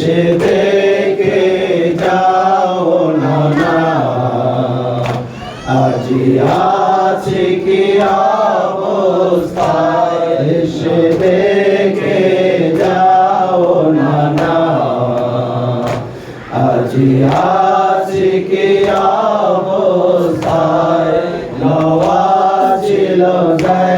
এসে দেখে যাও না না। আজি আছে কি অবস্থায়? এসে দেখে যাও না না। আজি আছে নওয়াজিল যায়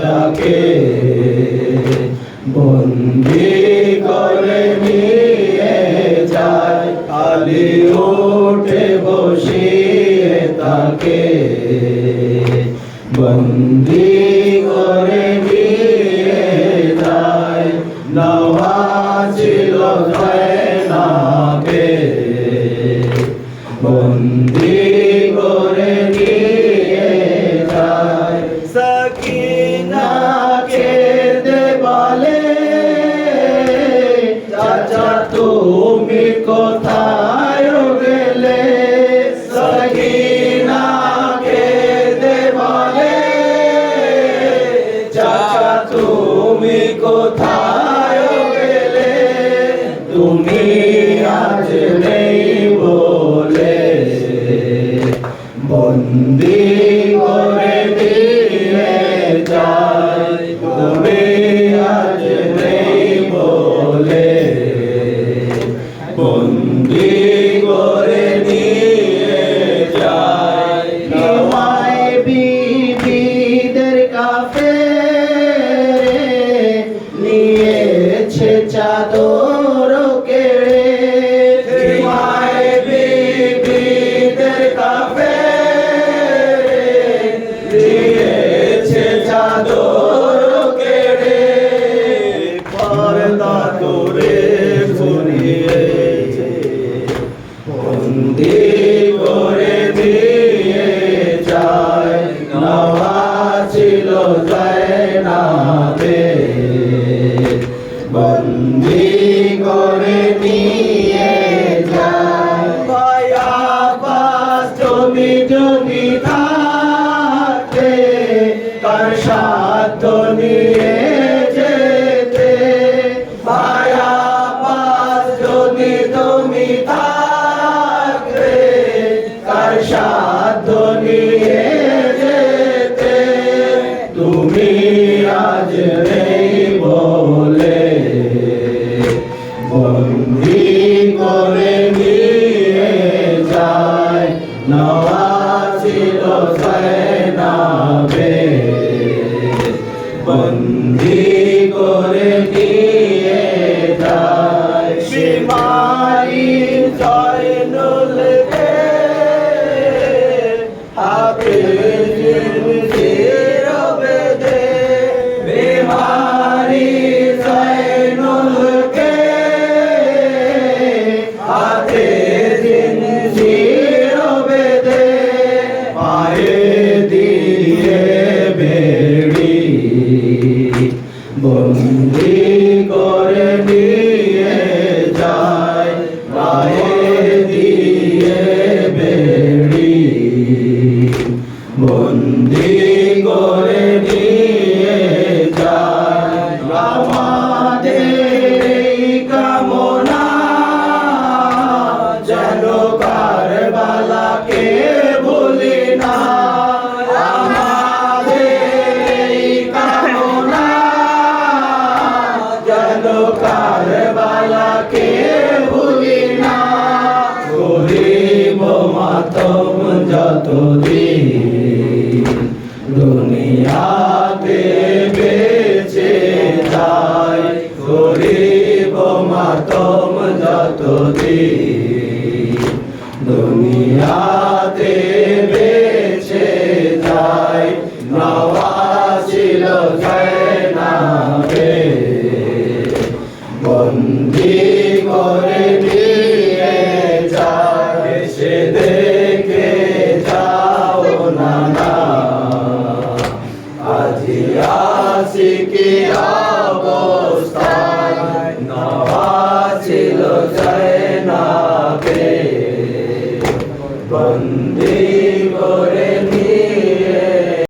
তাকে বন্দি করে নিয়ে যায় আলি ওঠে বসিয়ে তাকে বন্দি করে নিয়ে যায়। নওয়াজিল জয়নাবে বন্দি চাচা তুমি কোথায় গেলে? সকিনা কেঁদে বলে চাচা, তুমি কোথায় গেলে? তুমি আজ নেই বলে। বন্দি জয়নাবে বন্দি করে নিয়ে যায়। মায়া বাস জমি জমি থাকতে কার সাধ্য নিয়ে যেতে? মায়া বাস জমি জমি থাকতে কার সাধ্য বন্দি করে নিয়ে যায় নওয়াজিল জয়নাবে বন্দি দুনিয়াতে বেঁচে যাই করিব মাতম যত দুনিয়াতে বেঁচে যাই নবাসিল জয় নামে বন্দী কর